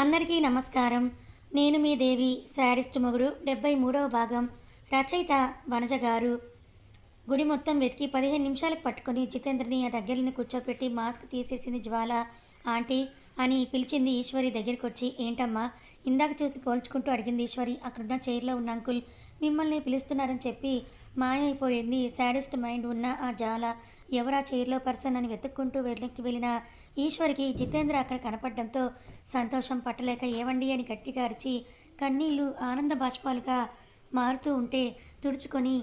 అందరికీ నమస్కారం. నేను మీ దేవి శాడిస్ట్ మొగుడు డెబ్బై మూడవ భాగం రచయిత వనజ గారు. గుడి మొత్తం వెతికి పదిహేను నిమిషాలకు పట్టుకొని జితేంద్రని ఆ దగ్గరని కూర్చోపెట్టి మాస్క్ తీసేసింది జ్వాల ఆంటీ అని పిలిచింది ఈశ్వరి దగ్గరికి వచ్చి ఏంటమ్మా ఇందాక చూసి పోల్చుకుంటూ అడిగింది ఈశ్వరి అక్కడున్న చైర్లో ఉన్న అంకుల్ మిమ్మల్ని పిలుస్తున్నారని చెప్పి మాయమైపోయింది శాడెస్ట్ మైండ్ ఉన్న ఆ జాల ఎవరా చైర్లో పర్సన్ అని వెతుక్కుంటూ వెళ్ళకి వెళ్ళిన ఈశ్వరికి జితేంద్ర అక్కడ కనపడడంతో సంతోషం పట్టలేక ఏవండి అని గట్టిగా అరిచి కన్నీళ్ళు ఆనంద బాష్పాలుగా మారుతూ ఉంటే తుడుచుకొని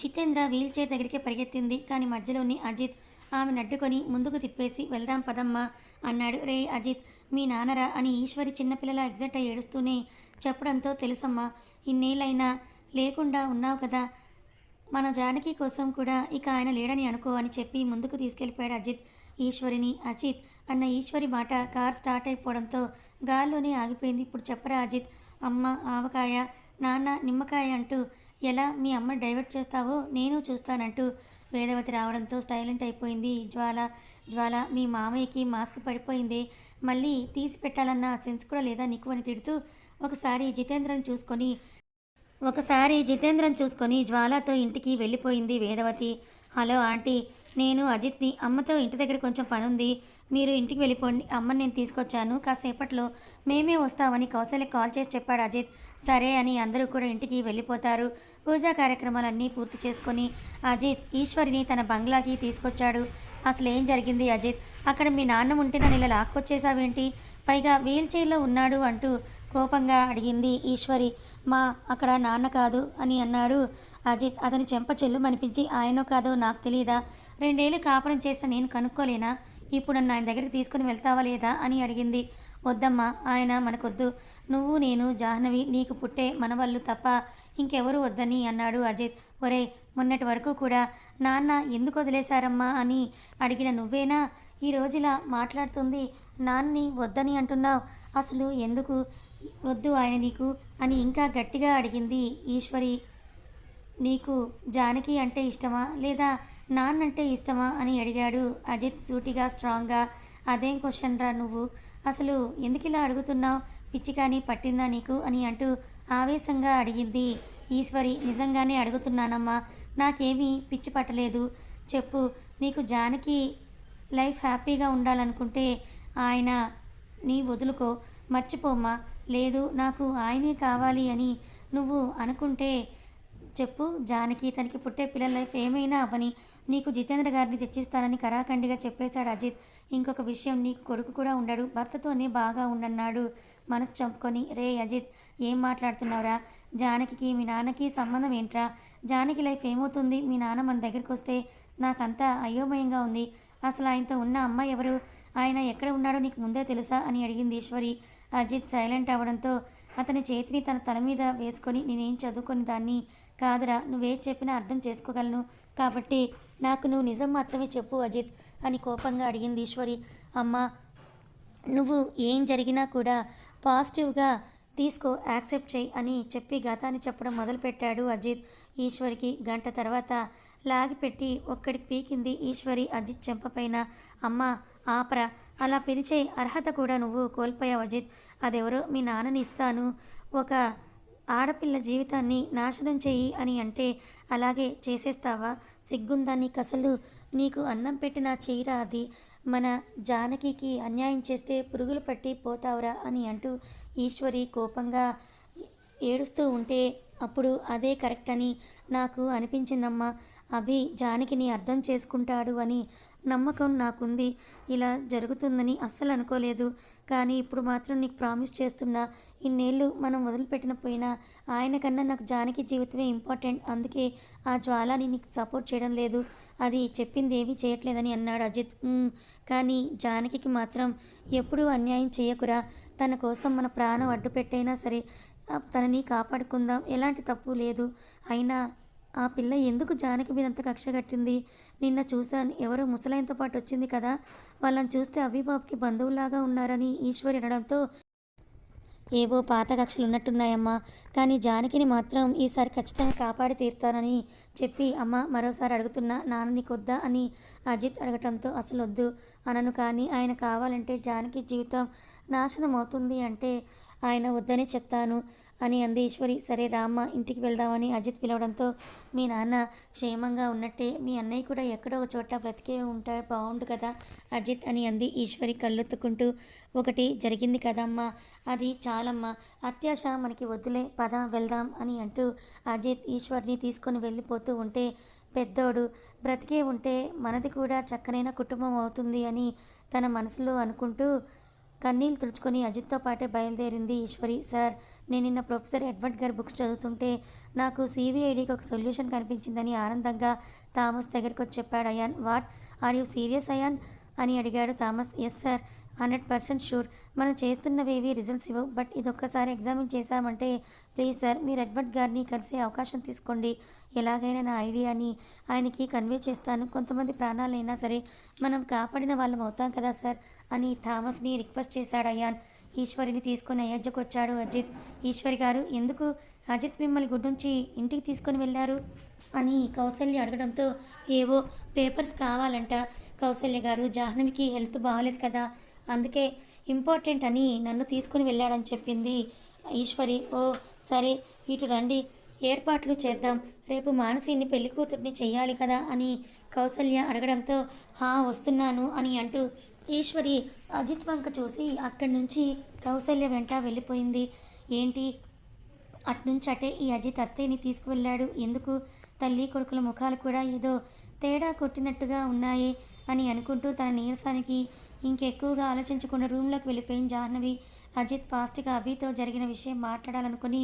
జితేంద్ర వీల్చే దగ్గరికి పరిగెత్తింది. కానీ మధ్యలోని అజిత్ ఆమెను అడ్డుకొని ముందుకు తిప్పేసి వెళ్దాం పదమ్మా అన్నాడు. రే అజిత్ మీ నాన్నరా అని ఈశ్వరి చిన్నపిల్లల ఎగ్జైట్ అయ్యి ఏడుస్తూనే చెప్పడంతో తెలుసమ్మా ఇన్నేళ్ళైనా లేకుండా ఉన్నావు కదా మన జానకి కోసం కూడా ఇక ఆయన లేడని అనుకో అని చెప్పి ముందుకు తీసుకెళ్ళిపోయాడు అజిత్. ఈశ్వరిని అజిత్ అన్న ఈశ్వరి మాట కార్ స్టార్ట్ అయిపోవడంతో గాల్లోనే ఆగిపోయింది. ఇప్పుడు చెప్పరా అజిత్ అమ్మ ఆవకాయ నాన్న నిమ్మకాయ అంటూ ఎలా మీ అమ్మ డైవర్ట్ చేస్తావో నేను చూస్తానంటూ వేదవతి రావడంతో స్టైలెంట్ అయిపోయింది. జ్వాల జ్వాల మీ మామయ్యకి మాస్క్ పడిపోయింది. మళ్ళీ తీసి పెట్టాలన్న సెన్స్ కూడా లేదా నీకు అని తిడుతూ ఒకసారి జితేంద్రని చూసుకొని ఒకసారి జితేంద్రం చూసుకొని జ్వాలతో ఇంటికి వెళ్ళిపోయింది వేదవతి. హలో ఆంటీ నేను అజిత్ని. అమ్మతో ఇంటి దగ్గర కొంచెం పనుంది. మీరు ఇంటికి వెళ్ళిపోండి. అమ్మని నేను తీసుకొచ్చాను. కాసేపట్లో మేమే వస్తామని కౌశల్య కాల్ చేసి చెప్పాడు అజిత్. సరే అని అందరూ కూడా ఇంటికి వెళ్ళిపోతారు. పూజా కార్యక్రమాలన్నీ పూర్తి చేసుకొని అజిత్ ఈశ్వరిని తన బంగ్లాకి తీసుకొచ్చాడు. అసలు ఏం జరిగింది అజిత్? అక్కడ మీ నాన్న ఉంటే నన్ను ఇలా లాక్కొచ్చేసావేంటి? పైగా వీల్ చైర్లో ఉన్నాడు అంటూ కోపంగా అడిగింది ఈశ్వరి. మా అక్కడ నాన్న కాదు అని అన్నాడు. అజిత్ అతని చెంప చెల్లు అనిపించి ఆయనో కాదో నాకు తెలియదా రెండేళ్ళు కాపురం చేసిన నేను కనుక్కోలేనా? ఇప్పుడు నన్ను ఆయన దగ్గరికి తీసుకుని వెళ్తావా లేదా అని అడిగింది. వద్దమ్మా ఆయన మనకొద్దు. నువ్వు నేను జాహ్నవి నీకు పుట్టే మనవళ్ళు తప్ప ఇంకెవరు వద్దని అన్నాడు అజిత్. ఒరే మొన్నటి వరకు కూడా నాన్న ఎందుకు వదిలేశారమ్మా అని అడిగిన నువ్వేనా? ఈ రోజులా మాట్లాడుతుంది నాన్ని వద్దని అంటున్నావు. అసలు ఎందుకు? వద్దు ఆయన నీకు అని ఇంకా గట్టిగా అడిగింది ఈశ్వరి. నీకు జానకి అంటే ఇష్టమా? లేదా నాన్నంటే ఇష్టమా? అని అడిగాడు అజిత్ సూటిగా స్ట్రాంగ్గా. అదేం క్వశ్చన్ రా నువ్వు? అసలు ఎందుకు ఇలా అడుగుతున్నావు? పిచ్చి కానీ పట్టిందా నీకు? అని అంటూ ఆవేశంగా అడిగింది ఈశ్వరి. నిజంగానే అడుగుతున్నానమ్మా నాకేమీ పిచ్చి పట్టలేదు. చెప్పు నీకు జానకి లైఫ్ హ్యాపీగా ఉండాలనుకుంటే ఆయన నీ వదులుకో. మర్చిపోమ్మా. లేదు నాకు ఆయనే కావాలి అని నువ్వు అనుకుంటే చెప్పు. జానకి తనకి పుట్టే పిల్లల లైఫ్ ఏమైనా అవని నీకు జితేంద్ర గారిని తెచ్చిస్తానని కరాఖండిగా చెప్పేశాడు అజిత్. ఇంకొక విషయం నీకు కొడుకు కూడా ఉండడు. భర్తతోనే బాగా ఉండన్నాడు. మనసు చంపుకొని రే అజిత్ ఏం మాట్లాడుతున్నావురా? జానకి మీ నాన్నకి సంబంధం ఏంట్రా? జానకి లైఫ్ ఏమవుతుంది? మీ నాన్న మన దగ్గరికి వస్తే నాకంతా అయోమయంగా ఉంది. అసలు ఆయనతో ఉన్న అమ్మాయి ఎవరు? ఆయన ఎక్కడ ఉన్నాడో నీకు ముందే తెలుసా? అని అడిగింది ఈశ్వరి. అజిత్ సైలెంట్ అవ్వడంతో అతని చేతిని తన తల మీద వేసుకొని నేనేం చదువుకొని దాన్ని కాదురా నువ్వే చెప్పినా అర్థం చేసుకోగలను. కాబట్టి నాకు నువ్వు నిజం మాత్రమే చెప్పు అజిత్ అని కోపంగా అడిగింది ఈశ్వరి. అమ్మ నువ్వు ఏం జరిగినా కూడా పాజిటివ్గా తీసుకో యాక్సెప్ట్ చేయి అని చెప్పి గతాన్ని చెప్పడం మొదలుపెట్టాడు అజిత్. ఈశ్వరికి గంట తర్వాత లాగిపెట్టి ఒక్కడికి పీకింది ఈశ్వరి అజిత్ చెంపపైన. అమ్మ ఆపరా అలా పిలిచే అర్హత కూడా నువ్వు కోల్పోయావు అజిత్. అదెవరో మీ నాన్నని ఇస్తాను. ఒక ఆడపిల్ల జీవితాన్ని నాశనం చెయ్యి అని అంటే అలాగే చేసేస్తావా? సిగ్గుందా నీకు అసలు? నీకు అన్నం పెట్టిన చీర అది. మన జానకికి అన్యాయం చేస్తే పురుగులు పట్టి పోతావురా అని అంటూ ఈశ్వరి కోపంగా ఏడుస్తూ ఉంటే అప్పుడు అదే కరెక్ట్ అని నాకు అనిపించిందమ్మా. అభి జానకిని అర్థం చేసుకుంటాడు అని నమ్మకం నాకుంది. ఇలా జరుగుతుందని అస్సలు అనుకోలేదు. కానీ ఇప్పుడు మాత్రం నీకు ప్రామిస్ చేస్తున్నా. ఇన్నేళ్ళు మనం వదిలిపెట్టిన పోయినా ఆయన కన్నా నాకు జానకి జీవితమే ఇంపార్టెంట్. అందుకే ఆ జ్వాలని నీకు సపోర్ట్ చేయడం లేదు. అది చెప్పింది ఏమీ చేయట్లేదని అన్నాడు అజిత్. కానీ జానకి మాత్రం ఎప్పుడూ అన్యాయం చేయకురా. తన కోసం మన ప్రాణం అడ్డు పెట్టైనా సరే తనని కాపాడుకుందాం. ఎలాంటి తప్పు లేదు. అయినా ఆ పిల్ల ఎందుకు జానకి మీద అంత కక్ష కట్టింది? నిన్న చూశాను ఎవరో ముసలాయనతో పాటు వచ్చింది కదా. వాళ్ళని చూస్తే అభిబాబుకి బంధువులాగా ఉన్నారని ఈశ్వరి అనడంతో ఏవో పాత కక్షలు ఉన్నట్టున్నాయమ్మా. కానీ జానకిని మాత్రం ఈసారి ఖచ్చితంగా కాపాడి తీరుతానని చెప్పి అమ్మ మరోసారి అడుగుతున్నా నాన్న నీకు వద్దా అని అజిత్ అడగటంతో అసలు వద్దు అనను కానీ ఆయన కావాలంటే జానకి జీవితం నాశనం అవుతుంది అంటే ఆయన వద్దనే చెప్తాను అని అంది ఈశ్వరి. సరే రామ్మ ఇంటికి వెళ్దామని అజిత్ పిలవడంతో మీ నాన్న క్షేమంగా ఉన్నట్టే మీ అన్నయ్య కూడా ఎక్కడో ఒక చోట బ్రతికే ఉంటా బాగుండు కదా అజిత్ అని అంది ఈశ్వరి కళ్ళొత్తుకుంటూ. ఒకటి జరిగింది కదమ్మా అది చాలమ్మా అత్యాశ మనకి వద్దులే పద వెళ్దాం అని అంటూ అజిత్ ఈశ్వర్ని తీసుకొని వెళ్ళిపోతూ ఉంటే పెద్దోడు బ్రతికే ఉంటే మనది కూడా చక్కనైన కుటుంబం అవుతుంది అని తన మనసులో అనుకుంటూ కన్నీళ్ళు తుడుచుకొని అజిత్తో పాటే బయలుదేరింది ఈశ్వరి. సార్ నేను నిన్న ప్రొఫెసర్ ఎడ్వర్డ్ గారి బుక్స్ చదువుతుంటే నాకు సిబిఐడికి ఒక సొల్యూషన్ కనిపించిందని ఆనందంగా థామస్ దగ్గరికి వచ్చి చెప్పాడు. Ayaan what? Are you serious Ayaan అని అడిగాడు Thomas. Yes sir. Hundred percent sure. మనం చేస్తున్నవేవి రిజల్ట్స్ ఇవ్వవు. బట్ ఇది ఒక్కసారి ఎగ్జామిన్ చేశామంటే ప్లీజ్ సార్ మీరు ఎడ్వర్డ్ గారిని కలిసే అవకాశం తీసుకోండి. ఎలాగైనా నా ఐడియాని ఆయనకి కన్వే చేస్తాను. కొంతమంది ప్రాణాలైనా సరే మనం కాపాడిన వాళ్ళం అవుతాం కదా సార్ అని థామస్ని రిక్వెస్ట్ చేశాడు అయాన్. ఈశ్వరిని తీసుకొని అయోధ్యకు వచ్చాడు అజిత్. ఈశ్వరి గారు ఎందుకు అజిత్ మిమ్మల్ని గుడ్డుంచి ఇంటికి తీసుకొని వెళ్ళారు? అని కౌసల్య అడగడంతో ఏవో పేపర్స్ కావాలంట కౌసల్య గారు. జాహ్నవికి హెల్త్ బాగాలేదు కదా. అందుకే ఇంపార్టెంట్ అని నన్ను తీసుకుని వెళ్ళాడని చెప్పింది ఈశ్వరి. ఓ సరే ఇటు రండి. ఏర్పాట్లు చేద్దాం. రేపు మానసిని పెళ్ళి కూతుర్ని చెయ్యాలి కదా అని కౌసల్య అడగడంతో హా వస్తున్నాను అని అంటూ ఈశ్వరి అజిత్ వంక చూసి అక్కడి నుంచి కౌసల్య వెంట వెళ్ళిపోయింది. ఏంటి? అట్నుంచి అటే ఈ అజిత్ అత్తయ్యని తీసుకువెళ్ళాడు. ఎందుకు? తల్లి కొడుకుల ముఖాలు కూడా ఏదో తేడా కొట్టినట్టుగా ఉన్నాయి అని అనుకుంటూ తన నీరసానికి ఇంకెక్కువగా ఆలోచించకుండా రూమ్లోకి వెళ్ళిపోయిన జాహ్నవి అజిత్ ఫాస్ట్గా అభితో జరిగిన విషయం మాట్లాడాలనుకుని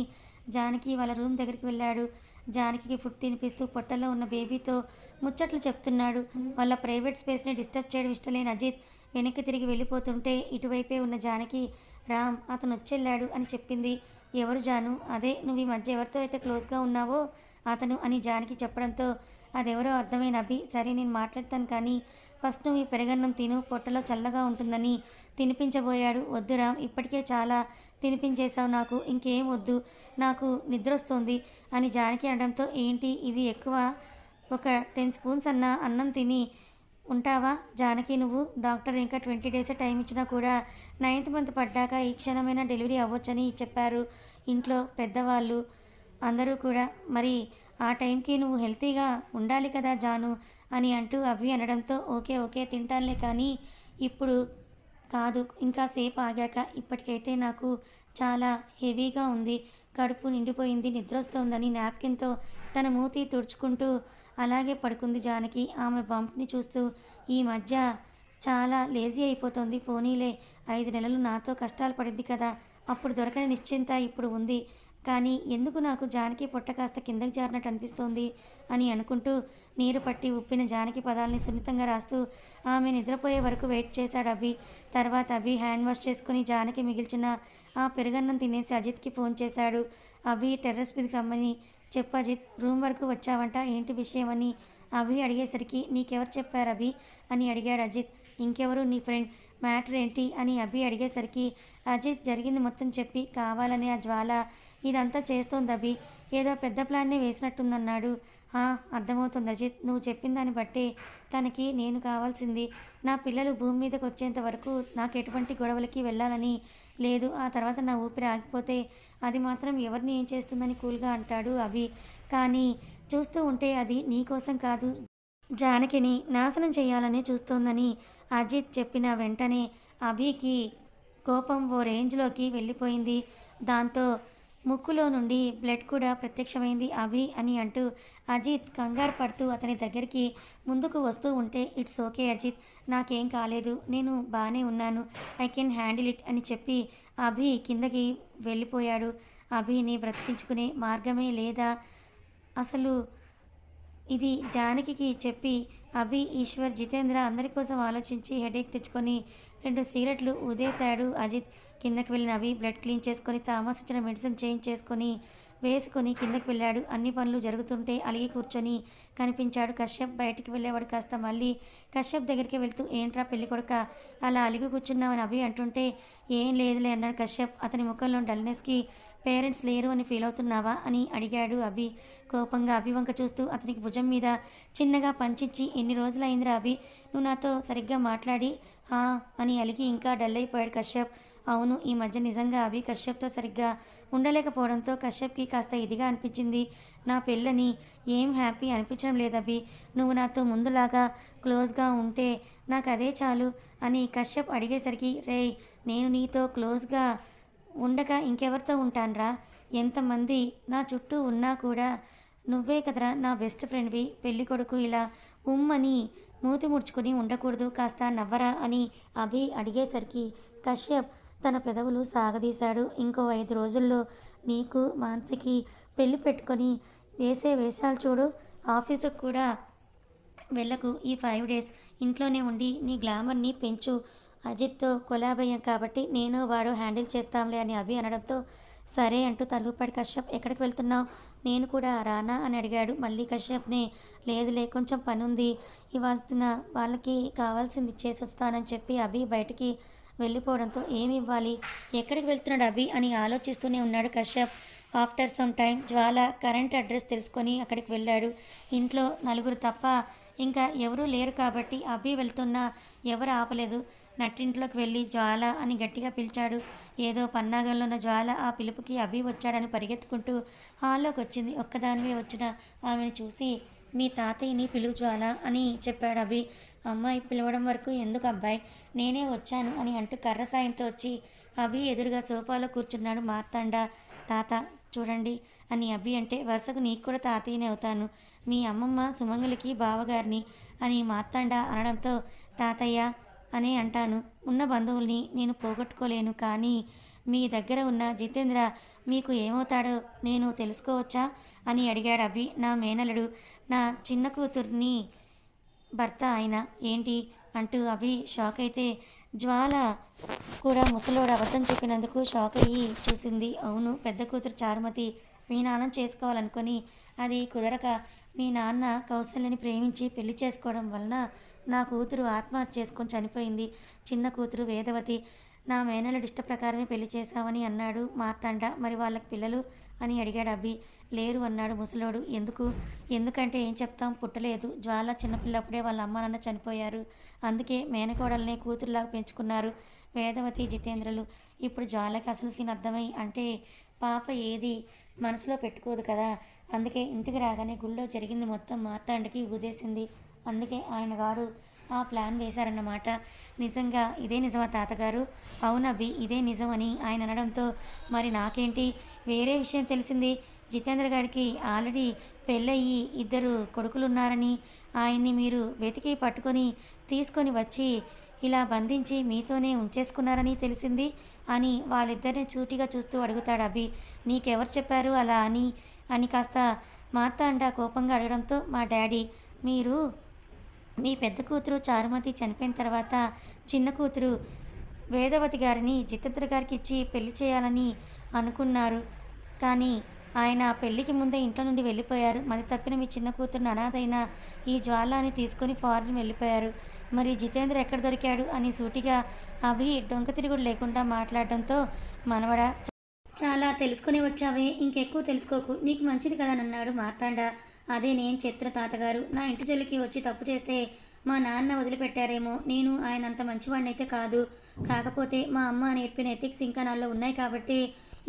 జానకి వాళ్ళ రూమ్ దగ్గరికి వెళ్ళాడు. జానకి ఫుడ్ తినిపిస్తూ పొట్టలో ఉన్న బేబీతో ముచ్చట్లు చెప్తున్నాడు. వాళ్ళ ప్రైవేట్ స్పేస్ని డిస్టర్బ్ చేయడం ఇష్టం లేని అజిత్ వెనక్కి తిరిగి వెళ్ళిపోతుంటే ఇటువైపే ఉన్న జానకి రామ్ అతను వచ్చెళ్ళాడు అని చెప్పింది. ఎవరు జాను? అదే నువ్వు ఈ మధ్య ఎవరితో అయితే క్లోజ్గా ఉన్నావో అతను అని జానకి చెప్పడంతో అదెవరో అర్థమైన అభి సరే నేను మాట్లాడతాను కానీ ఫస్ట్ నువ్వు ఈ పెరగన్నం తిను పొట్టలో చల్లగా ఉంటుందని తినిపించబోయాడు. వద్దు ఇప్పటికే చాలా తినిపించేశావు నాకు. ఇంకేం వద్దు నాకు నిద్ర వస్తుంది అని జానకి అనడంతో ఏంటి ఇది ఎక్కువ? ఒక టెన్ స్పూన్స్ అన్న అన్నం తిని ఉంటావా? జానకి నువ్వు డాక్టర్ ఇంకా ట్వంటీ డేస్ టైం ఇచ్చినా కూడా నైన్త్ మంత్ పడ్డాక ఈ క్షణమైన డెలివరీ అవ్వచ్చని చెప్పారు ఇంట్లో పెద్దవాళ్ళు అందరూ కూడా. మరి ఆ టైంకి నువ్వు హెల్తీగా ఉండాలి కదా జాను అని అంటూ అభి అనడంతో ఓకే ఓకే తింటానులే కానీ ఇప్పుడు కాదు. ఇంకా సేపు ఆగాక ఇప్పటికైతే నాకు చాలా హెవీగా ఉంది. కడుపు నిండిపోయింది నిద్రొస్తోందని నాప్కిన్తో తన మూతి తుడుచుకుంటూ అలాగే పడుకుంది జానకి. ఆమె బంప్ని చూస్తూ ఈ మధ్య చాలా లేజీ అయిపోతుంది పోనీలే ఐదు నెలలు నాతో కష్టాలు పడింది కదా అప్పుడు దొరకని నిశ్చింత ఇప్పుడు ఉంది. కానీ ఎందుకు నాకు జానకి పొట్ట కాస్త కిందకి జారినట్టు అనిపిస్తోంది అని అనుకుంటూ నీరు పట్టి ఉప్పిన జానకి పదాలని సున్నితంగా రాస్తూ ఆమె నిద్రపోయే వరకు వెయిట్ చేశాడు అభి. తర్వాత అభి హ్యాండ్ వాష్ చేసుకుని జానకి మిగిల్చిన ఆ పెరుగన్నం తినేసి అజిత్కి ఫోన్ చేశాడు. అభి టెర్రస్ మీదకి రమ్మని చెప్పు అజిత్ రూమ్ వరకు వచ్చావంట ఏంటి విషయం అని అభి అడిగేసరికి నీకెవరు చెప్పారు అభి? అని అడిగాడు అజిత్. ఇంకెవరు నీ ఫ్రెండ్? మ్యాటర్ ఏంటి? అని అభి అడిగేసరికి అజిత్ జరిగింది మొత్తం చెప్పి కావాలని ఆ జ్వాల ఇదంతా చేస్తోంది అభి. ఏదో పెద్ద ప్లాన్నే వేసినట్టుందన్నాడు. అర్థమవుతుంది అజిత్ నువ్వు చెప్పిన దాన్ని బట్టి తనకి నేను కావాల్సింది. నా పిల్లలు భూమి మీదకి వచ్చేంత వరకు నాకు ఎటువంటి గొడవలకి వెళ్ళాలని లేదు. ఆ తర్వాత నా ఊపిరి ఆగిపోతే అది మాత్రం ఎవరిని ఏం చేస్తుందని కూల్గా అంటాడు అభి. కానీ చూస్తూ ఉంటే అది నీ కోసం కాదు. జానకిని నాశనం చేయాలని చూస్తోందని అజిత్ చెప్పిన వెంటనే అభికి కోపం ఓ రేంజ్లోకి వెళ్ళిపోయింది. దాంతో ముక్కులో నుండి బ్లడ్ కూడా ప్రత్యక్షమైంది. అభి అని అంటూ అజిత్ కంగారు పడుతూ అతని దగ్గరికి ముందుకు వస్తూ ఉంటే ఇట్స్ ఓకే అజిత్ నాకేం కాలేదు. నేను బాగానే ఉన్నాను. ఐ కెన్ హ్యాండిల్ ఇట్ అని చెప్పి అభి కిందకి వెళ్ళిపోయాడు. అభిని బ్రతికించుకునే మార్గమే లేదా? అసలు ఇది జానకికి చెప్పి అభి ఈశ్వర్ జితేంద్ర అందరి కోసం ఆలోచించి హెడేక్ తెచ్చుకొని రెండు సిగరెట్లు ఊదేశాడు అజిత్. కిందకి వెళ్ళిన అభి బ్లడ్ క్లీన్ చేసుకొని థామస్ ఇచ్చిన మెడిసిన్ చేంజ్ చేసుకొని వేసుకొని కిందకి వెళ్ళాడు. అన్ని పనులు జరుగుతుంటే అలిగి కూర్చొని కనిపించాడు కశ్యప్. బయటికి వెళ్ళేవాడు కాస్త మళ్ళీ కశ్యప్ దగ్గరికి వెళ్తూ ఏంట్రా పెళ్ళి కొడుక? అలా అలిగి కూర్చున్నామని అవి అంటుంటే ఏం లేదులే అన్నాడు కశ్యప్. అతని ముఖంలో డల్నెస్కి పేరెంట్స్ లేరు అని ఫీల్ అవుతున్నావా అని అడిగాడు అభి. కోపంగా అభి వంక చూస్తూ అతనికి భుజం మీద చిన్నగా పంచిచ్చి ఎన్ని రోజులైందిరా అభి? నువ్వు నాతో సరిగ్గా మాట్లాడి హా అని అలిగి ఇంకా డల్ అయిపోయాడు కశ్యప్. అవును ఈ మధ్య నిజంగా అభి కశ్యప్తో సరిగ్గా ఉండలేకపోవడంతో కశ్యప్కి కాస్త ఇదిగా అనిపించింది. నా పెళ్ళని ఏం హ్యాపీ అనిపించడం లేదు అభి. నువ్వు నాతో ముందులాగా క్లోజ్గా ఉంటే నాకు అదే చాలు అని కశ్యప్ అడిగేసరికి రే నేను నీతో క్లోజ్గా ఉండక ఇంకెవరితో ఉంటానరా? ఎంతమంది నా చుట్టూ ఉన్నా కూడా నువ్వే కదరా నా బెస్ట్ ఫ్రెండ్వి పెళ్ళి కొడుకు ఇలా ఉమ్మని మూతి ముడుచుకొని ఉండకూడదు కాస్త నవ్వరా అని అభి అడిగేసరికి కశ్యప్ తన పెదవులు సాగదీశాడు. ఇంకో ఐదు రోజుల్లో నీకు మాన్సికి పెళ్ళి పెట్టుకొని వేసే వేషాలు చూడు. ఆఫీసుకు కూడా వెళ్ళకు. ఈ ఫైవ్ డేస్ ఇంట్లోనే ఉండి నీ గ్లామర్ని పెంచు. అజిత్తో కొలాబయ్యాం కాబట్టి నేను వాడు హ్యాండిల్ చేస్తాంలే అని అభి అనడంతో సరే అంటూ తలుపుపడి కశ్యప్. ఎక్కడికి వెళ్తున్నావు? నేను కూడా రానా అని అడిగాడు. మళ్ళీ కశ్యప్ని లేదులే కొంచెం పని ఉంది ఇవాళ వాళ్ళకి కావాల్సింది ఇచ్చేసి వస్తానని చెప్పి అభి బయటికి వెళ్ళిపోవడంతో ఏమి ఇవ్వాలి? ఎక్కడికి వెళ్తున్నాడు అభి అని ఆలోచిస్తూనే ఉన్నాడు Kashyap. After some time Jwala current address తెలుసుకొని అక్కడికి వెళ్ళాడు. ఇంట్లో నలుగురు తప్ప ఇంకా ఎవరూ లేరు కాబట్టి అభి వెళ్తున్నా ఎవరు ఆపలేదు. నట్టింట్లోకి వెళ్ళి జ్వాల అని గట్టిగా పిలిచాడు. ఏదో పన్నాగంలో ఉన్న జ్వాల ఆ పిలుపుకి అభి వచ్చాడని పరిగెత్తుకుంటూ హాల్లోకి వచ్చింది. ఒక్కదానివే వచ్చిన ఆమెను చూసి మీ తాతయ్యని పిలువు జ్వాల అని చెప్పాడు అభి. అమ్మాయి పిలవడం వరకు ఎందుకు అబ్బాయి? నేనే వచ్చాను అని అంటూ కర్ర సాయంతో వచ్చి అభి ఎదురుగా సోఫాలో కూర్చున్నాడు మార్తాండ. తాత చూడండి అని అభి అంటే వరుసకు నీకు కూడా తాతయ్యనే అవుతాను. మీ అమ్మమ్మ సుమంగలికి బావగారిని అని మార్తాండ అనడంతో తాతయ్య అని అంటాను. ఉన్న బంధువుల్ని నేను పోగొట్టుకోలేను. కానీ మీ దగ్గర ఉన్న జితేంద్ర మీకు ఏమవుతాడో నేను తెలుసుకోవచ్చా? అని అడిగాడు అభి. నా మేనలుడు నా చిన్న కూతుర్ని భర్త ఆయన. ఏంటి? అంటూ అభి షాక్ అయితే జ్వాల కూడా ముసలోడు అబద్ధం చెప్పినందుకు షాక్ అయ్యి చూసింది. అవును పెద్ద కూతురు చారుమతి మీ నాన్న చేసుకోవాలనుకొని అది కుదరక మీ నాన్న కౌశల్యని ప్రేమించి పెళ్ళి చేసుకోవడం వలన నా కూతురు ఆత్మహత్య చేసుకొని చనిపోయింది. చిన్న కూతురు వేదవతి. నా మేనలుడి ఇష్ట ప్రకారమే పెళ్ళి చేశామని అన్నాడు మార్తాండ. మరి వాళ్ళకి పిల్లలు అని అడిగాడు అబ్బి. లేరు అన్నాడు ముసలోడు. ఎందుకు? ఎందుకంటే ఏం చెప్తాం? పుట్టలేదు. జ్వాల చిన్నపిల్లప్పుడే వాళ్ళ అమ్మ నాన్న చనిపోయారు. అందుకే మేనకోడల్ని కూతురులాగా పెంచుకున్నారు వేదవతి జితేంద్రలు. ఇప్పుడు జ్వాలకి అసలు సీన్ అర్థమై అంటే పాప ఏది మనసులో పెట్టుకోదు కదా. అందుకే ఇంటికి రాగానే గుళ్ళో జరిగింది మొత్తం మార్తాండకి ఊదేసింది. అందుకే ఆయన గారు ఆ ప్లాన్ వేశారన్నమాట. నిజంగా ఇదే నిజమా తాతగారు? అవునబి ఇదే నిజం అని ఆయన అనడంతో మరి నాకేంటి? వేరే విషయం తెలిసింది. జితేంద్ర గారికి ఆల్రెడీ పెళ్ళయి ఇద్దరు కొడుకులున్నారని ఆయన్ని మీరు వెతికి పట్టుకొని తీసుకొని వచ్చి ఇలా బంధించి మీతోనే ఉంచేసుకున్నారని తెలిసింది అని వాళ్ళిద్దరిని చూటిగా చూస్తూ అడుగుతాడు అభి. నీకెవరు చెప్పారు అలా అని? అని కాస్త మార్తాండ కోపంగా అడగడంతో మా డాడీ మీరు మీ పెద్ద కూతురు చారుమతి చనిపోయిన తర్వాత చిన్న కూతురు వేదవతి గారిని జితేంద్ర గారికి ఇచ్చి పెళ్ళి చేయాలని అనుకున్నారు. కానీ ఆయన పెళ్ళికి ముందే ఇంట్లో నుండి వెళ్ళిపోయారు. మరి తప్పిన మీ చిన్న కూతురుని అనాథైన ఈ జ్వాలాని తీసుకొని ఫారెన్ వెళ్ళిపోయారు. మరి జితేంద్ర ఎక్కడ దొరికాడు అని సూటిగా అభి డొంక తిరుగుడు లేకుండా మాట్లాడడంతో మనవడ చాలా తెలుసుకుని వచ్చావే ఇంకెక్కువ తెలుసుకోకు నీకు మంచిది కదా అన్నాడు మార్తాండ. అదే నేను చెప్తున్న తాతగారు. నా ఇంటి జల్లికి వచ్చి తప్పు చేస్తే మా నాన్న వదిలిపెట్టారేమో. నేను ఆయన అంత మంచివాడినైతే కాదు. కాకపోతే మా అమ్మ నేర్పిన ఎథిక్స్ ఇంకా నాలో ఉన్నాయి కాబట్టి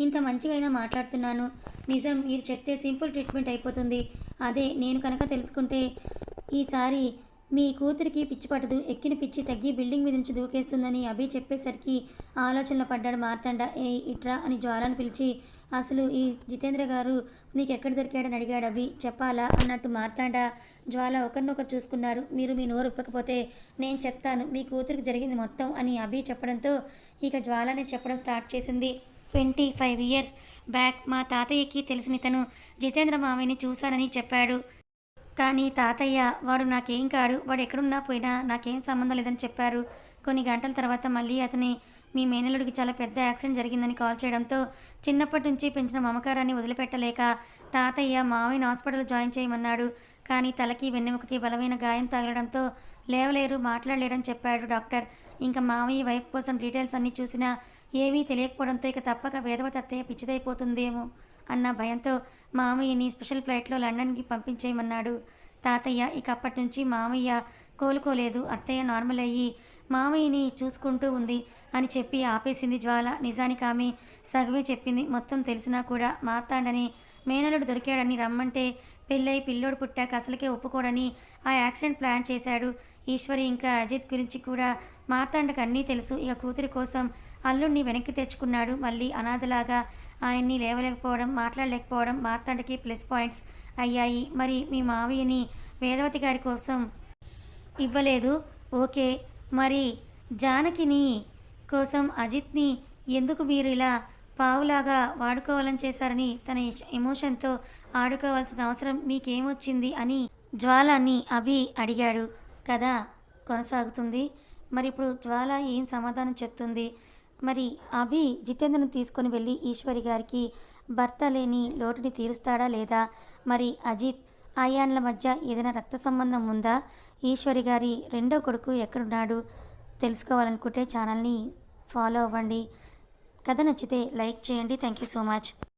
ఇంత మంచిగా అయినా మాట్లాడుతున్నాను. నిజం మీరు చెప్తే సింపుల్ ట్రీట్మెంట్ అయిపోతుంది. అదే నేను కనుక తెలుసుకుంటే ఈసారి మీ కూతురికి పిచ్చి పట్టదు. ఎక్కిన పిచ్చి తగ్గి బిల్డింగ్ మీద నుంచి దూకేస్తుందని అభి చెప్పేసరికి ఆలోచనలో పడ్డాడు మార్తండ. ఏ ఇట్రా అని జ్వాలను పిలిచి అసలు ఈ జితేంద్ర గారు నీకు ఎక్కడ దొరికాడని అడిగాడు అభి. చెప్పాలా? అన్నట్టు మార్తాండ జ్వాల ఒకరినొకరు చూసుకున్నారు. మీరు మీ నోరు ఉప్పకపోతే నేను చెప్తాను. మీ కూతురికి జరిగింది మొత్తం అని అభి చెప్పడంతో ఇక జ్వాలనే చెప్పడం స్టార్ట్ చేసింది. ట్వంటీ ఫైవ్ ఇయర్స్ బ్యాక్ మా తాతయ్యకి తెలిసిన ఇతను జితేంద్ర మామయ్యని చూశానని చెప్పాడు. కానీ తాతయ్య వాడు నాకేం కాడు. వాడు ఎక్కడున్నా పోయినా నాకేం సంబంధం లేదని చెప్పారు. కొన్ని గంటల తర్వాత మళ్ళీ అతని మీ మేనలుడికి చాలా పెద్ద యాక్సిడెంట్ జరిగిందని కాల్ చేయడంతో చిన్నప్పటి నుంచి పెంచిన మమకారాన్ని వదిలిపెట్టలేక తాతయ్య మావయ్యని హాస్పిటల్ జాయిన్ చేయమన్నాడు. కానీ తలకి వెన్నెముకకి బలమైన గాయం తగలడంతో లేవలేరు మాట్లాడలేరని చెప్పాడు డాక్టర్. ఇంకా మావయ్య వైపు కోసం డీటెయిల్స్ అన్నీ చూసినా ఏమీ తెలియకపోవడంతో ఇక తప్పక వేదవ అత్తయ్య పిచ్చిదైపోతుందేమో అన్న భయంతో మామయ్యని స్పెషల్ ఫ్లైట్లో లండన్కి పంపించేయమన్నాడు. తాతయ్య ఇక అప్పటి నుంచి మామయ్య కోలుకోలేదు. అత్తయ్య నార్మల్ అయ్యి మామయ్యని చూసుకుంటూ ఉంది అని చెప్పి ఆపేసింది జ్వాల. నిజానికి ఆమె సగమే చెప్పింది. మొత్తం తెలిసినా కూడా మాతాండని మేనలుడు దొరికాడని రమ్మంటే పెళ్ళై పిల్లోడు పుట్టాక అసలుకే ఒప్పుకోడని ఆ యాక్సిడెంట్ ప్లాన్ చేశాడు. ఈశ్వరి ఇంకా అజిత్ గురించి కూడా మార్తాండకు అన్నీ తెలుసు. ఇక కూతురి కోసం అల్లుడిని వెనక్కి తెచ్చుకున్నాడు. మళ్ళీ అనాథలాగా ఆయన్ని లేవలేకపోవడం మాట్లాడలేకపోవడం మార్తాండకి ప్లస్ పాయింట్స్ అయ్యాయి. మరి మీ మావయ్యని వేదవతి గారి కోసం ఇవ్వలేదు. ఓకే మరి జానకిని కోసం అజిత్ని ఎందుకు మీరు ఇలా పావులాగా వాడుకోవాలని చేశారని తన ఎమోషన్తో ఆడుకోవాల్సిన అవసరం మీకేమొచ్చింది అని జ్వాలని అభి అడిగాడు. కదా కొనసాగుతుంది. మరి ఇప్పుడు జ్వాల ఏం సమాధానం చెప్తుంది? మరి అభి జితేంద్రను తీసుకొని వెళ్ళి ఈశ్వరి గారికి భర్త లేని లోటుని తీరుస్తాడా లేదా? మరి అజిత్ ఆయాన్ల మధ్య ఏదైనా రక్త సంబంధం ఉందా? ఈశ్వరి గారి రెండో కొడుకు ఎక్కడున్నాడు? తెలుసుకోవాలనుకుంటే ఛానల్ని ఫాలో అవ్వండి. కథ నచ్చితే లైక్ చేయండి. Thank you so much.